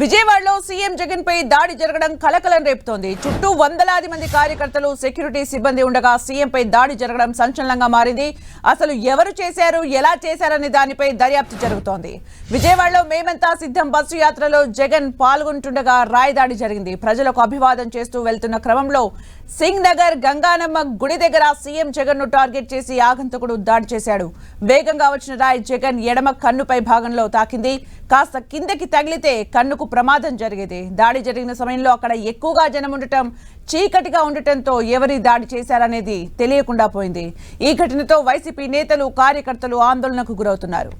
విజయవాడలో సీఎం జగన్ పై దాడి జరగడం కలకలం రేపుతోంది. చుట్టూ వందలాది మంది కార్యకర్తలు సెక్యూరిటీ సిబ్బంది ఉండగా సీఎం పై దాడి జరగడం సంచలనంగా మారింది. అసలు ఎవరు చేశారు ఎలా చేశారనే దానిపై దర్యాప్తు జరుగుతోంది. విజయవాడలో మేమంతా సిద్ధం. బస్సు యాత్రలో జగన్ పాల్గొంటుండగా రాయి దాడి జరిగింది. ప్రజలకు అభివాదం చేస్తూ వెళ్తున్న క్రమంలో సింగ్ నగర్ గంగానమ్మ గుడి దగ్గర సీఎం జగన్ను టార్గెట్ చేసి ఆగంతకుడు దాడి చేశాడు. వేగంగా వచ్చిన రాయ్ జగన్ ఎడమ కన్నుపై భాగంలో తాకింది. కాస్త కిందకి తగిలితే కన్నుకు ప్రమాదం జరిగేది. దాడి జరిగిన సమయంలో అక్కడ ఎక్కువగా జనం ఉండటం చీకటిగా ఉండటంతో ఎవరి దాడి చేశారనేది తెలియకుండా పోయింది. ఈ ఘటనతో వైసీపీ నేతలు కార్యకర్తలు ఆందోళనకు గురవుతున్నారు.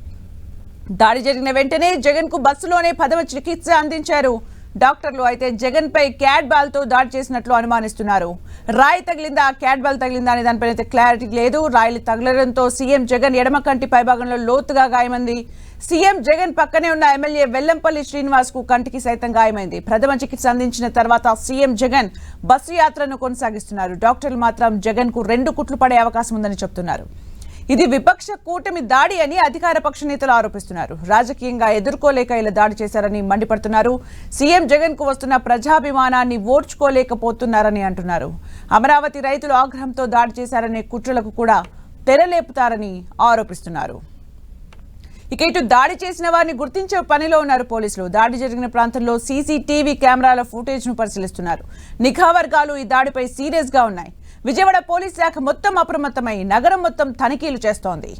దాడి జరిగిన వెంటనే జగన్కు బస్సులోనే పదవ చికిత్స అందించారు. డాక్టర్లు అయితే జగన్ పై క్యాట్ బాల్తో దాడి చేసినట్లు అనుమానిస్తున్నారు. రాయి తగిలిందా? క్యాట్ బాల్ తగిలిందా అనే దానిపై అయితే క్లారిటీ లేదు. రాయిలు తగలడంతో సీఎం జగన్ ఎడమ కంటి పైభాగంలో లోతుగా గాయమైంది. సీఎం జగన్ పక్కనే ఉన్న ఎమ్మెల్యే వెల్లంపల్లి శ్రీనివాస్కు కంటికి సైతం గాయమైంది. ప్రథమ చికిత్స అందించిన తర్వాత సీఎం జగన్ బస్సు యాత్రను కొనసాగిస్తున్నారు. డాక్టర్లు మాత్రం జగన్కు రెండు కుట్లు పడే అవకాశం ఉందని చెబుతున్నారు ఇది విపక్ష కూటమి దాడి అని అధికార పక్ష నేతలు ఆరోపిస్తున్నారు. రాజకీయంగా ఎదుర్కోలేక ఇలా దాడి చేశారని మండిపడుతున్నారు. సీఎం జగన్కు వస్తున్న ప్రజాభిమానాన్ని ఓర్చుకోలేకపోతున్నారని అంటున్నారు. అమరావతి రైతులు ఆగ్రహంతో దాడి చేశారనే కుట్రలకు కూడా తెరలేపుతారని ఆరోపిస్తున్నారు. ఇక ఇటు దాడి చేసిన వారిని గుర్తించే పనిలో ఉన్నారు పోలీసులు. దాడి జరిగిన ప్రాంతంలో సీసీటీవీ కెమెరాల ఫుటేజ్ను పరిశీలిస్తున్నారు. నిఘా వర్గాలు ఈ దాడిపై సీరియస్గా ఉన్నాయి. విజయవాడ పోలీస్ శాఖ మొత్తం అప్రమత్తమై నగరం మొత్తం తనిఖీలు చేస్తోంది.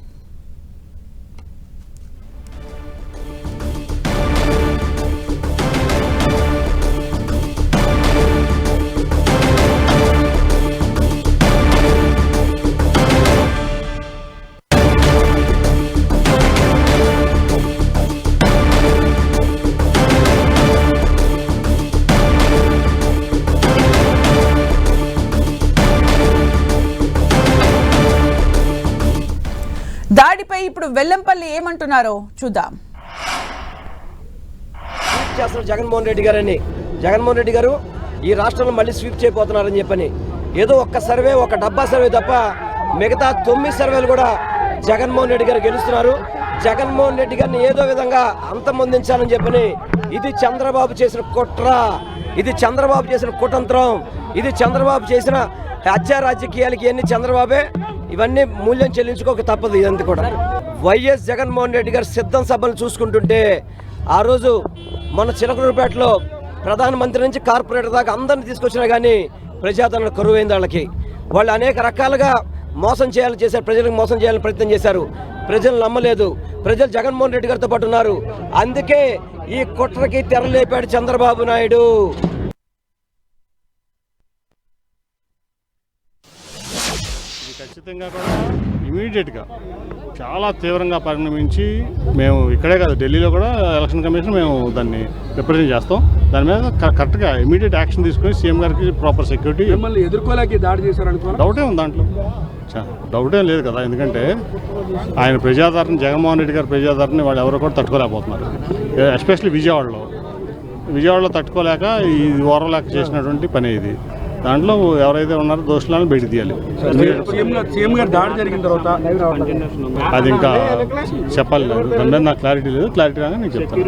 వెల్లంపల్లి ఏమంటున్నారో చూద్దాం. స్వీప్ చేస్తున్నారు జగన్మోహన్ రెడ్డి గారని. జగన్మోహన్ రెడ్డి గారు ఈ రాష్ట్రంలో మళ్ళీ స్వీప్ చేయబోతున్నారని చెప్పని. ఏదో ఒక్క సర్వే ఒక డబ్బా సర్వే తప్ప మిగతా తొమ్మిది సర్వేలు కూడా జగన్మోహన్ రెడ్డి గారు గెలుస్తున్నారు. జగన్మోహన్ రెడ్డి గారిని ఏదో విధంగా అంతమొందించాలని చెప్పని ఇది చంద్రబాబు చేసిన కుట్ర. ఇది చంద్రబాబు చేసిన కుటంత్రం ఇది చంద్రబాబు చేసిన హత్యా రాజకీయాలకి ఇవన్నీ చంద్రబాబే ఇవన్నీ మూల్యం చెల్లించుకోక తప్పదు ఇదంతా కూడా. వైఎస్ జగన్మోహన్ రెడ్డి గారు సిద్ధం సభలు చూసుకుంటుంటే ఆ రోజు మన చిలకలూరుపేటలో ప్రధానమంత్రి నుంచి కార్పొరేటర్ దాకా అందరిని తీసుకొచ్చినా కానీ ప్రజాదరణ కరువైంది వాళ్ళకి. వాళ్ళు అనేక రకాలుగా మోసం చేయాలని చేశారు ప్రజలకు మోసం చేయాలని ప్రయత్నం చేశారు. ప్రజలు నమ్మలేదు. ప్రజలు జగన్మోహన్ రెడ్డి గారితో పాటు ఉన్నారు. అందుకే ఈ కుట్రకి తెరలేపాడు చంద్రబాబు నాయుడు. ఖచ్చితంగా కూడా ఇమీడియట్గా చాలా తీవ్రంగా పరిణమించి మేము ఇక్కడే కాదు ఢిల్లీలో కూడా ఎలక్షన్ కమిషన్ మేము దాన్ని రిప్రజెంట్ చేస్తాం. దాని మీద కరెక్ట్గా ఇమీడియట్ యాక్షన్ తీసుకొని సీఎం గారికి ప్రాపర్ సెక్యూరిటీ మిమ్మల్ని ఎదుర్కోలేక దాడి చేశారనుకున్నా డౌటే ఉంది దాంట్లో. డౌటేం లేదు కదా ఎందుకంటే ఆయన ప్రజాదరణ జగన్మోహన్ రెడ్డి గారి ప్రజాదరణని వాళ్ళు ఎవరు కూడా తట్టుకోలేకపోతున్నారు. ఎస్పెషల్లీ విజయవాడలో. విజయవాడలో తట్టుకోలేక ఈ ఓరలేక చేసినటువంటి పని ఇది. దాంట్లో ఎవరైతే ఉన్నారో దోషులను బయట తీయాలి. సీఎం గారు సీఎం గారు దాడి జరిగిన తర్వాత అది ఇంకా చెప్పాలి లేదు. దాని మీద నాకు క్లారిటీ లేదు. క్లారిటీ రాగా నేను చెప్తాను.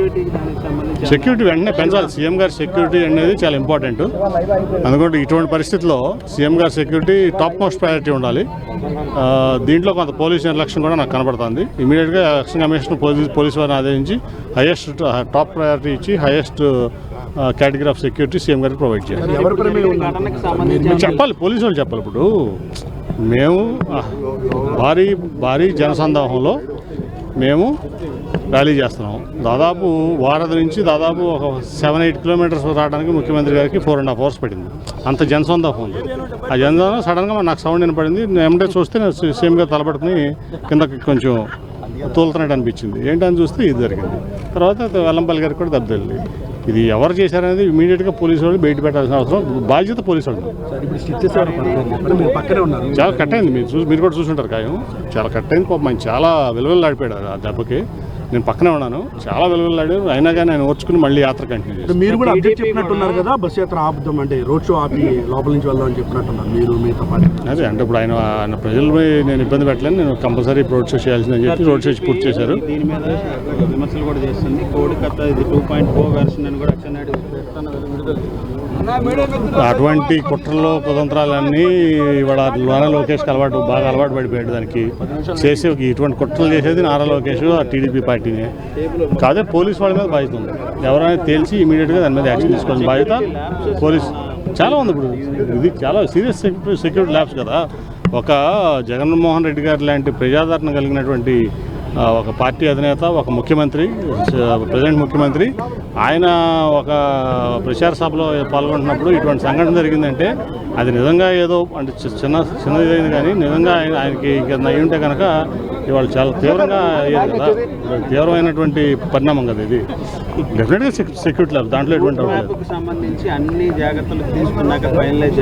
సెక్యూరిటీ వెంటనే పెంచాలి. సీఎం గారి సెక్యూరిటీ అనేది చాలా ఇంపార్టెంట్ అందుకంటే ఇటువంటి పరిస్థితుల్లో సీఎం గారి సెక్యూరిటీ టాప్ మోస్ట్ ప్రయారిటీ ఉండాలి దీంట్లో కొంత పోలీస్ నిర్లక్ష్యం కూడా నాకు కనబడుతుంది. ఇమీడియట్గా ఎలక్షన్ కమిషన్ పోలీస్ పోలీస్ వారిని ఆదేశించి హైయెస్ట్ టాప్ ప్రయారిటీ ఇచ్చి highest category of security CM గారికి ప్రొవైడ్ చేయాలి. చెప్పాలి పోలీసు వాళ్ళు చెప్పాలి ఇప్పుడు. మేము భారీ భారీ జనసందోహంలో మేము ర్యాలీ చేస్తున్నాం దాదాపు వారధి నుంచి దాదాపు ఒక సెవెన్ ఎయిట్ కిలోమీటర్స్ రావడానికి ముఖ్యమంత్రి గారికి ఫోర్ అండ్ హాఫ్ అవర్స్ పడింది. అంత జనసందోహం ఉంది. ఆ జనసందోహం సడన్గా నాకు సౌండ్ వినపడింది. నేను ఏమంటే చూస్తే నేను సీఎంగా తలపడుకుని కిందకి కొంచెం తోలుతున్నట్టు అనిపించింది. ఏంటని చూస్తే ఇది జరిగింది. తర్వాత వెల్లంపల్లి గారికి కూడా దెబ్బతింది ఇది ఎవరు చేశారనేది ఇమీడియట్గా పోలీసు వాళ్ళు బయట పెట్టాల్సిన అవసరం. బాధ్యత పోలీసు వాళ్ళు. చాలా కట్ అయింది మీరు చూసి మీరు కూడా చూసుంటారు ఖాయం. చాలా కట్ అయింది పాపం ఆయన చాలా విలువలు ఆడిపోయాడు ఆ దెబ్బకి. నేను పక్కనే ఉన్నాను. చాలా వెలుగులాడు. అయినా కానీ ఆయన ఓర్చుకుని మళ్ళీ యాత్ర కంటిన్యూ మీరు కూడా అప్డేట్ చెప్పినట్టున్నారు కదా బస్ యాత్ర ఆపుదాం అంటే రోడ్ షో ఆపి లోపల నుంచి వెళ్దాం అని చెప్పినట్టున్నారు మీరు మీతో పాటు. అదే అంటే ఇప్పుడు ఆయన ఆయన ప్రజలపై నేను ఇబ్బంది పెట్టలేను. నేను కంపల్సరీ రోడ్ షో చేయాల్సిందని చెప్పి రోడ్ షో పూర్తి చేశారు. దీని మీద విమర్శలు కూడా చేస్తుంది. కోడి కథ ఇది టూ పాయింట్ ఫోర్ వెర్షన్ అని కూడా అచ్చెన్నాయుడు విడుదల అటువంటి కుట్రలో కుతంత్రాలన్నీ ఇవాళ నారా లోకేష్కి అలవాటు బాగా అలవాటు పడిపోయాడు దానికి. చేసే ఒక ఇటువంటి కుట్రలు చేసేది నారా లోకేష్ ఆ టీడీపీ పార్టీని. కాదే పోలీస్ వాళ్ళ మీద బాధ్యత ఉంది. ఎవరైనా తేల్చి ఇమీడియట్గా దాని మీద యాక్షన్ తీసుకోవాల్సిన బాధ్యత పోలీస్. చాలా ఉంది ఇప్పుడు. ఇది చాలా సీరియస్ సెక్యూరిటీ సెక్యూరిటీ ల్యాబ్స్ కదా. ఒక జగన్మోహన్ రెడ్డి గారు లాంటి ప్రజాదరణ కలిగినటువంటి ఒక పార్టీ అధినేత ఒక ముఖ్యమంత్రి ప్రజెంట్ ముఖ్యమంత్రి ఆయన ఒక ప్రచార సభలో పాల్గొంటున్నప్పుడు ఇటువంటి సంఘటన జరిగిందంటే అది నిజంగా ఏదో అంటే చి- చిన్న చిన్నదైంది కానీ నిజంగా ఆయన ఆయనకి ఇంకా అయి ఉంటే కనుక ఇవాళ చాలా తీవ్రంగా అయ్యేది కదా. తీవ్రమైనటువంటి పరిణామం కదా ఇది. డెఫినెట్గా సెక్యూరిటీ ల్యాబ్ దాంట్లో ఎటువంటి లేదు. సంబంధించి అన్ని జాగ్రత్తలు తీసుకున్నాక ఫైనలైజ్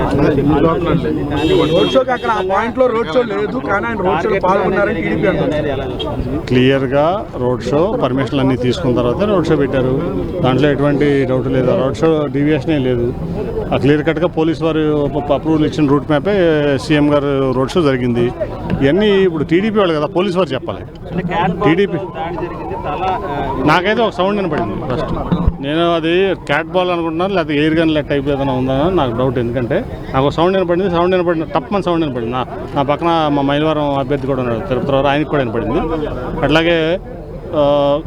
రోడ్ షోకి అక్కడ ఆ పాయింట్లో రోడ్ షో లేదు కానీ ఆయన రోడ్ షోలో పాల్గొన్నారని టీడీపీ క్లియర్గా రోడ్ షో పర్మిషన్లు అన్నీ తీసుకున్న తర్వాత రోడ్ షో పెట్టారు. దాంట్లో ఎటువంటి డౌట్ లేదు. రోడ్ షో డీవియేషనే లేదు. ఆ క్లియర్ కట్గా పోలీస్ వారు అప్రూవల్ ఇచ్చిన రూట్ మ్యాపే సీఎం గారు రోడ్ షో జరిగింది. ఇవన్నీ ఇప్పుడు టీడీపీ వాళ్ళు కదా పోలీస్ వారు చెప్పాలి. టీడీపీ నాకైతే ఒక సౌండ్ వినపడింది ఫస్ట్. నేను అది క్యాట్ బాల్ అనుకుంటున్నాను లేకపోతే ఎయిర్ గన్ టైప్ ఏదైనా ఉందా నాకు డౌట్ ఎందుకంటే నాకు ఒక సౌండ్ వినపడింది సౌండ్ వినపడింది టప్ మన సౌండ్ వినపడింది. నా నా పక్కన మా మైలవరం అభ్యర్థి కూడా ఉన్నాడు తిరుపతి వారు ఆయనకి కూడా వినపడింది. అట్లాగే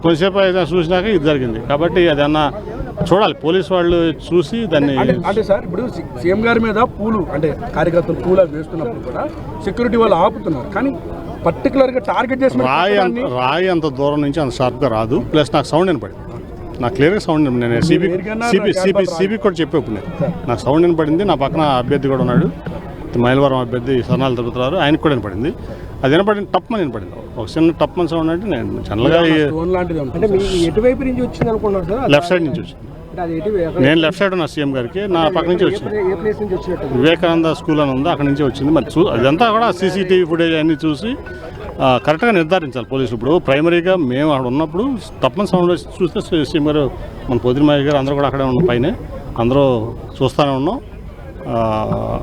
కొంచెంసేపు అయితే చూసినాక ఇది జరిగింది. కాబట్టి అదన్నా చూడాలి. పోలీస్ వాళ్ళు చూసి దాన్ని అంటే సార్ ఇప్పుడు సీఎం గారి మీద పూలు అంటే కార్యకర్తలు పూలు వేస్తున్నప్పుడు కూడా సెక్యూరిటీ వాళ్ళు ఆపుతున్నారు. కానీ పర్టికులర్గా టార్గెట్ చేసి మరి రాయి రాయి అంత దూరం నుంచి అంత షార్ప్గా రాదు. ప్లస్ నాకు సౌండ్ వినపడింది. నాకు క్లియర్గా సౌండ్. నేను సిబి సిబి సిబి సిబి కూడా చెప్పే నేను. నాకు సౌండ్ వినపడింది. నా పక్కన అభ్యర్థి కూడా ఉన్నాడు. మైలవరం అభ్యర్థి సన్నాలు తిరుగుతున్నారు ఆయనకు కూడా వినపడింది. అది వినపడింది టప్మని వినపడింది. ఒక చిన్న టప్మన్ సౌండ్ అంటే నేను జనరల్గా స్టోన్ లాంటిది అంటే మీ ఎటువైపు నుంచి వచ్చింది సార్? లెఫ్ట్ సైడ్ నుంచి వచ్చింది. నేను లెఫ్ట్ సైడ్ ఉన్నా సీఎం గారికి నా పక్క నుంచి వచ్చింది. ఏ ప్లేస్ నుంచి వచ్చినట్టు? వివేకానంద స్కూల్ అని ఉంది అక్కడ నుంచి వచ్చింది. మరి చూ అదంతా కూడా సీసీటీవీ ఫుటేజ్ అన్ని చూసి ఆ, కరెక్ట్గా నిర్ధారించాలి పోలీసులు. ఇప్పుడు ప్రైమరీగా మేము అక్కడ ఉన్నప్పుడు తప్పని సౌండ్ వచ్చి చూస్తే సీఎం గారు మన మహేష్ గారు అందరూ కూడా అక్కడే ఉన్నాం పైన అందరూ చూస్తూనే ఉన్నాం. ఆ,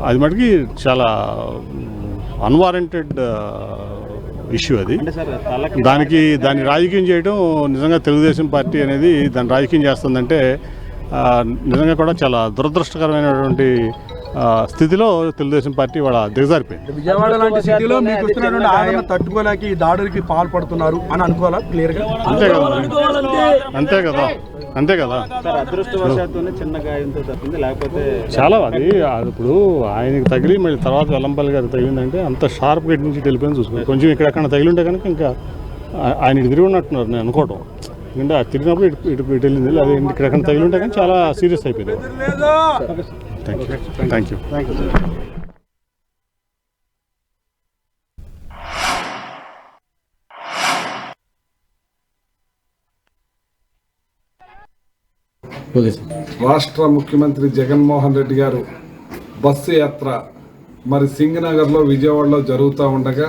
అది మటుకి చాలా అన్వారంటెడ్ ఇష్యూ అది. అంటే సార్ తలకి దానికి దాన్ని రాజకీయం చేయడం నిజంగా తెలుగుదేశం పార్టీ అనేది దాన్ని రాజకీయం చేస్తుందంటే నిజంగా కూడా చాలా దురదృష్టకరమైనటువంటి స్థితిలో తెలుగుదేశం పార్టీ వాళ్ళ దిగజారిపోయింది. విజయవాడ లాంటి సిటీలో మీకు వస్తున్నటువంటి ఆదరణ తట్టుకోలేక ఈ దాడులకి పాల్పడుతున్నారు అని అనుకోవాలా? క్లియర్గా? అంతే కదా. అంతే కదా. అంతే కదా? సార్ అదృష్టవశాత్తు చిన్న గాయంతో తప్పింది లేకపోతే చాలా అది అది ఇప్పుడు ఆయనకి తగిలి మళ్ళీ తర్వాత వెల్లంపల్లి గారికి తగిలిందంటే అంత షార్ప్గా ఇటు నుంచి వెళ్ళిపోయింది చూసుకోండి కొంచెం ఇక్కడెక్కడ తగిలి ఉంటే కనుక ఇంకా ఆయన ఇటు తిరిగి ఉన్నట్టున్నారు నేను అనుకోవటం. ఎందుకంటే అది తిరిగినప్పుడు ఇటు ఇటు ఇటు వెళ్ళింది అది ఇక్కడెక్కడ తగిలి ఉంటే కానీ చాలా సీరియస్ అయిపోయింది. థ్యాంక్ యూ థ్యాంక్ యూ రాష్ట్ర ముఖ్యమంత్రి జగన్మోహన్ రెడ్డి గారు బస్సు యాత్ర మరి సింగనగర్లో విజయవాడలో జరుగుతూ ఉండగా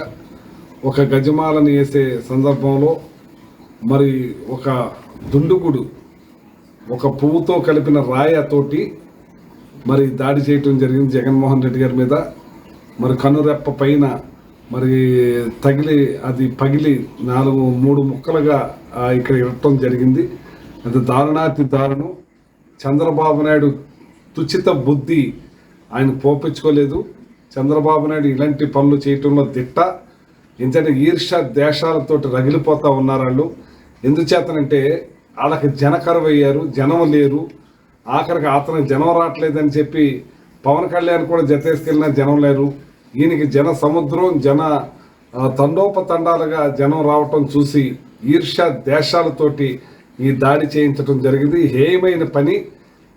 ఒక గజమాలను వేసే సందర్భంలో మరి ఒక దుండుగుడు ఒక పువ్వుతో కలిపిన రాయతోటి మరి దాడి చేయటం జరిగింది జగన్మోహన్ రెడ్డి గారి మీద. మరి కనురెప్ప పైన మరి తగిలి అది పగిలి నాలుగు మూడు ముక్కలుగా ఇక్కడ ఇవ్వటం జరిగింది. అది దారుణాతి దారుణం. చంద్రబాబు నాయుడు తుచిత బుద్ధి ఆయన పోపించుకోలేదు. చంద్రబాబు నాయుడు ఇలాంటి పనులు చేయటంలో దిట్ట. ఎందుకంటే ఈర్ష దేశాలతోటి రగిలిపోతూ ఉన్నారు వాళ్ళు ఎందుచేతనంటే వాళ్ళకి జనకరువు అయ్యారు జనం లేరు. ఆఖరికి అతను జనం రావట్లేదని చెప్పి పవన్ కళ్యాణ్ కూడా జతేసుకెళ్ళినా జనం లేరు. ఈయనకి జన సముద్రం జన తండోపతండాలుగా జనం రావటం చూసి ఈర్ష దేశాలతోటి ఈ దాడి చేయించడం జరిగింది. హేయమైన పని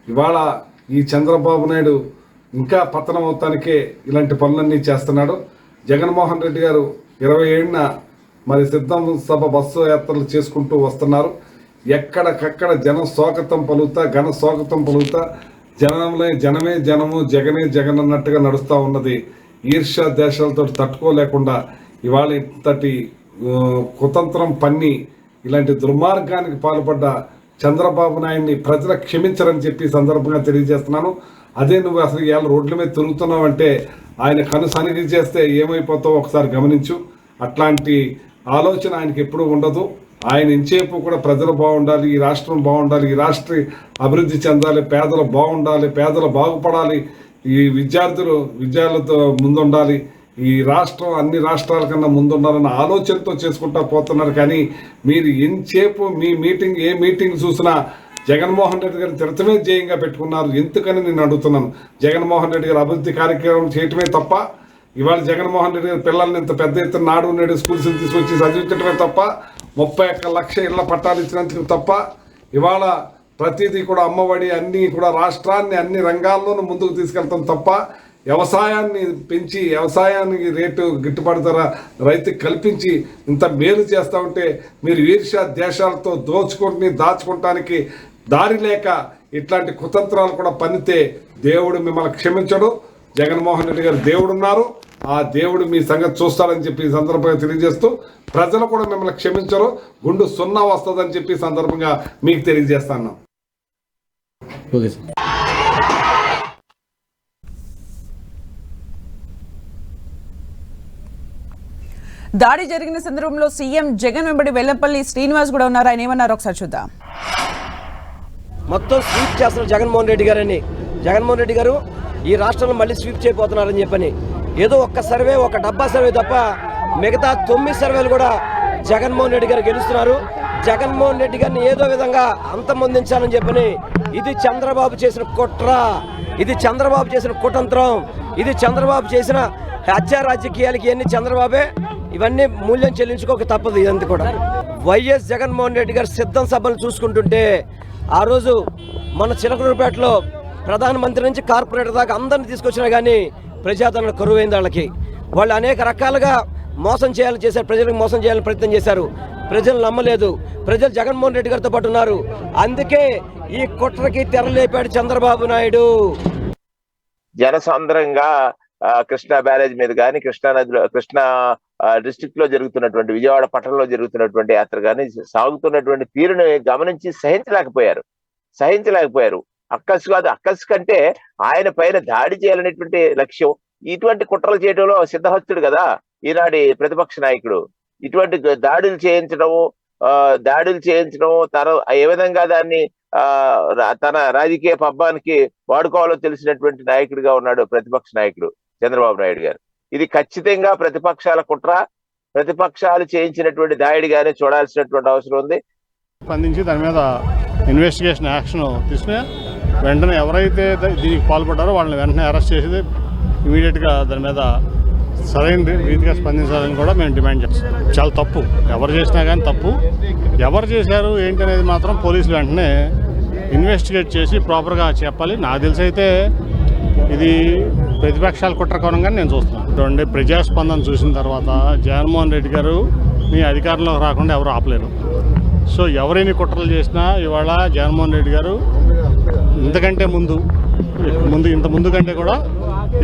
ఇవాళ ఈ చంద్రబాబు నాయుడు ఇంకా పతనం అవుతానికే ఇలాంటి పనులన్నీ చేస్తున్నాడు. జగన్మోహన్ రెడ్డి గారు ఇరవై ఏడున మరి సిద్ధం సభ బస్సు యాత్రలు చేసుకుంటూ వస్తున్నారు. ఎక్కడికక్కడ జన స్వాగతం పలుకుతా ఘన స్వాగతం పలుకుతా జనంలో జనమే జనము జగనే జగన్ అన్నట్టుగా నడుస్తూ ఉన్నది. ఈర్ష్య దేశాలతో తట్టుకోలేకుండా ఇవాళ ఇంతటి కుతంత్రం పన్ని ఇలాంటి దుర్మార్గానికి పాల్పడ్డ చంద్రబాబు నాయుడిని ప్రజలు క్షమించరని చెప్పి సందర్భంగా తెలియజేస్తున్నాను. అదే నువ్వు అసలు ఇవాళ రోడ్ల మీద తిరుగుతున్నావు అంటే ఆయన కను సనిగి చేస్తే ఏమైపోతావో ఒకసారి గమనించు. అట్లాంటి ఆలోచన ఆయనకి ఎప్పుడూ ఉండదు. ఆయన ఇంచేపు కూడా ప్రజలు బాగుండాలి ఈ రాష్ట్రం బాగుండాలి ఈ రాష్ట్ర అభివృద్ధి చెందాలి పేదలు బాగుండాలి పేదలు బాగుపడాలి ఈ విద్యార్థులు విద్యార్థులతో ముందుండాలి. ఈ రాష్ట్రం అన్ని రాష్ట్రాల కన్నా ముందున్నారన్న ఆలోచనతో చేసుకుంటా పోతున్నారు. కానీ మీరు ఎంతసేపు మీ మీటింగ్ ఏ మీటింగ్ చూసినా జగన్మోహన్ రెడ్డి గారిని తిరతమే జయంగా పెట్టుకున్నారు. ఎందుకని నేను అడుగుతున్నాను? జగన్మోహన్ రెడ్డి గారు అభివృద్ధి కార్యక్రమం చేయటమే తప్ప ఇవాళ జగన్మోహన్ రెడ్డి గారు పిల్లల్ని ఇంత పెద్ద ఎత్తున నాడు నేడు స్కూల్స్ తీసుకొచ్చి చదివించడమే తప్ప ముప్పై ఒక్క లక్ష ఇళ్ళ పట్టాలు ఇచ్చినందుకు తప్ప ఇవాళ ప్రతిదీ కూడా అమ్మఒడి అన్నీ కూడా రాష్ట్రాన్ని అన్ని రంగాల్లోనూ ముందుకు తీసుకెళ్తాం తప్ప వ్యవసాయాన్ని పెంచి వ్యవసాయానికి రేటు గిట్టుబాటు ధర రైతుకి కల్పించి ఇంత మేలు చేస్తూ ఉంటే మీరు ఈర్ష్య దేశాలతో దోచుకొని దాచుకోవటానికి దారి లేక ఇట్లాంటి కుతంత్రాలు కూడా పన్నితే దేవుడు మిమ్మల్ని క్షమించడు. జగన్మోహన్ రెడ్డి గారు దేవుడు ఉన్నారు ఆ దేవుడు మీ సంగతి చూస్తాడని చెప్పి ఈ సందర్భంగా తెలియజేస్తూ ప్రజలు కూడా మిమ్మల్ని క్షమించరు. గుండు సున్నా వస్తుందని చెప్పి సందర్భంగా మీకు తెలియజేస్తాను. దాడి జరిగిన సందర్భంలో సీఎం జగన్ వెంబడి వెల్లంపల్లి శ్రీనివాస్ కూడా ఉన్నారు. ఆయన ఏమన్నారు? ఒకసారి చూద్దాం. మొత్తం స్వీప్ చేస్తున్నారు జగన్మోహన్ రెడ్డి గారని. జగన్మోహన్ రెడ్డి గారు ఈ రాష్ట్రంలో మళ్ళీ స్వీప్ చేయబోతున్నారని చెప్పని. ఏదో ఒక్క సర్వే ఒక డబ్బా సర్వే తప్ప మిగతా తొమ్మిది సర్వేలు కూడా జగన్మోహన్ రెడ్డి గారు గెలుస్తున్నారు. జగన్మోహన్ రెడ్డి గారిని ఏదో విధంగా అంతమొందించాలని చెప్పని ఇది చంద్రబాబు చేసిన కుట్ర. ఇది చంద్రబాబు చేసిన కుతంత్రం. ఇది చంద్రబాబు చేసిన హత్య రాజకీయాలకి ఇవన్నీ చంద్రబాబే ఇవన్నీ మూల్యం చెల్లించుకోక తప్పదు ఇదంతా కూడా. వైఎస్ జగన్మోహన్ రెడ్డి గారు సిద్ధం సభలు చూసుకుంటుంటే ఆ రోజు మన చిలకలూరుపేటలో ప్రధానమంత్రి నుంచి కార్పొరేటర్ దాకా అందరిని తీసుకొచ్చినా కానీ ప్రజాదరణ కరువైంది వాళ్ళకి. వాళ్ళు అనేక రకాలుగా మోసం చేయాలని చేశారు ప్రజలకు మోసం చేయాలని ప్రయత్నం చేశారు. ప్రజలు నమ్మలేదు. ప్రజలు జగన్మోహన్ రెడ్డి గారితో పాటు ఉన్నారు. అందుకే ఈ కుట్రకి తెరలేపాడు చంద్రబాబు నాయుడు. జనసాంద్రంగా కృష్ణా బ్యారేజ్ మీద కానీ కృష్ణా నదిలో కృష్ణా డిస్ట్రిక్ట్లో జరుగుతున్నటువంటి విజయవాడ పట్టణంలో జరుగుతున్నటువంటి యాత్ర కానీ సాగుతున్నటువంటి తీరును గమనించి సహించలేకపోయారు. సహించలేకపోయారు. అక్కసు కాదు అక్కసు కంటే ఆయన పైన దాడి చేయాలనేటువంటి లక్ష్యం ఇటువంటి కుట్రలు చేయడంలో సిద్ధహస్తుడు కదా ఈనాటి ప్రతిపక్ష నాయకుడు. ఇటువంటి దాడులు చేయించడము ఆ, దాడులు చేయించడం తన ఏ విధంగా దాన్ని ఆ రా- తన రాజకీయ పబ్బానికి వాడుకోవాలో తెలిసినటువంటి నాయకుడిగా ఉన్నాడు ప్రతిపక్ష నాయకుడు చంద్రబాబు నాయుడు గారు. ఇది ఖచ్చితంగా ప్రతిపక్షాల కుట్ర ప్రతిపక్షాలు చేయించినటువంటి దాడిగానే చూడాల్సినటువంటి అవసరం ఉంది. స్పందించి దాని మీద ఇన్వెస్టిగేషన్ యాక్షన్ తీసుకుని వెంటనే ఎవరైతే దీనికి పాల్పడ్డారో వాళ్ళని వెంటనే అరెస్ట్ చేసి ఇమీడియట్గా దాని మీద సరైన రీతిగా స్పందించాలని కూడా మేము డిమాండ్ చేస్తాం. చాలా తప్పు. ఎవరు చేసినా కానీ తప్పు. ఎవరు చేశారు ఏంటి అనేది మాత్రం పోలీసులు వెంటనే ఇన్వెస్టిగేట్ చేసి ప్రాపర్గా చెప్పాలి. నాకు తెలిసి అయితే ఇది ప్రతిపక్షాల కుట్ర కోణంగా నేను చూస్తున్నాను. చూడండి ప్రజాస్పందన చూసిన తర్వాత జగన్మోహన్ రెడ్డి గారు మీ అధికారంలోకి రాకుండా ఎవరు ఆపలేరు. సో ఎవరైనా కుట్రలు చేసినా ఇవాళ జగన్మోహన్ రెడ్డి గారు ఇంతకంటే ముందు ముందు ఇంత ముందు కంటే కూడా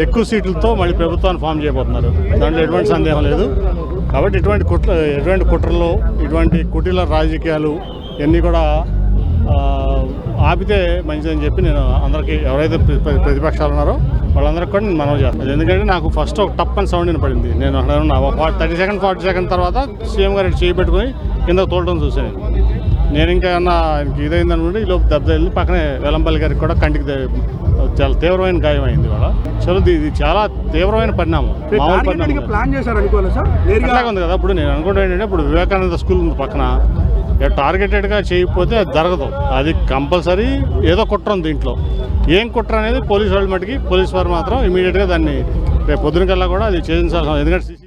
ఎక్కువ సీట్లతో మళ్ళీ ప్రభుత్వాన్ని ఫామ్ చేయబోతున్నారు. దాంట్లో ఎటువంటి సందేహం లేదు. కాబట్టి ఇటువంటి కుట్ర ఎటువంటి కుట్రలు ఇటువంటి కుటీల రాజకీయాలు ఇవన్నీ కూడా ఆపితే మంచిదని చెప్పి నేను అందరికీ ఎవరైతే ప్రతిపక్షాలు ఉన్నారో వాళ్ళందరికీ కూడా నేను మనవి చేస్తాను ఎందుకంటే నాకు ఫస్ట్ ఒక టప్ అని సౌండ్ వినపడింది. నేను అక్కడ ఉన్నా థర్టీ సెకండ్ ఫార్టీ సెకండ్ తర్వాత సీఎం గారు చేయి పెట్టుకుని కింద తోలడం చూశాను. నేను. ఇంకా ఏమన్నా ఇదైంది అనుకుంటే ఈ లోపు దెబ్బ వెళ్ళి పక్కనే వెలంపల్లి గారికి కూడా కంటికి చాలా తీవ్రమైన గాయం అయింది వాళ్ళ చలో ఇది చాలా తీవ్రమైన పరిణామం. మామూలు పరిణామం ఉంది కదా. ఇప్పుడు నేను అనుకుంటే ఏంటంటే ఇప్పుడు వివేకానంద స్కూల్ ఉంది పక్కన. టార్గెటెడ్గా చేయకపోతే అది జరగదు. అది కంపల్సరీ ఏదో కుట్ర ఉంది దీంట్లో ఏం కుట్ర అనేది పోలీసు వాళ్ళ మటుకి పోలీసు వారు మాత్రం ఇమీడియట్గా దాన్ని రేపు పొద్దున కల్లా కూడా అది చేయించాల్సిన ఎందుకంటే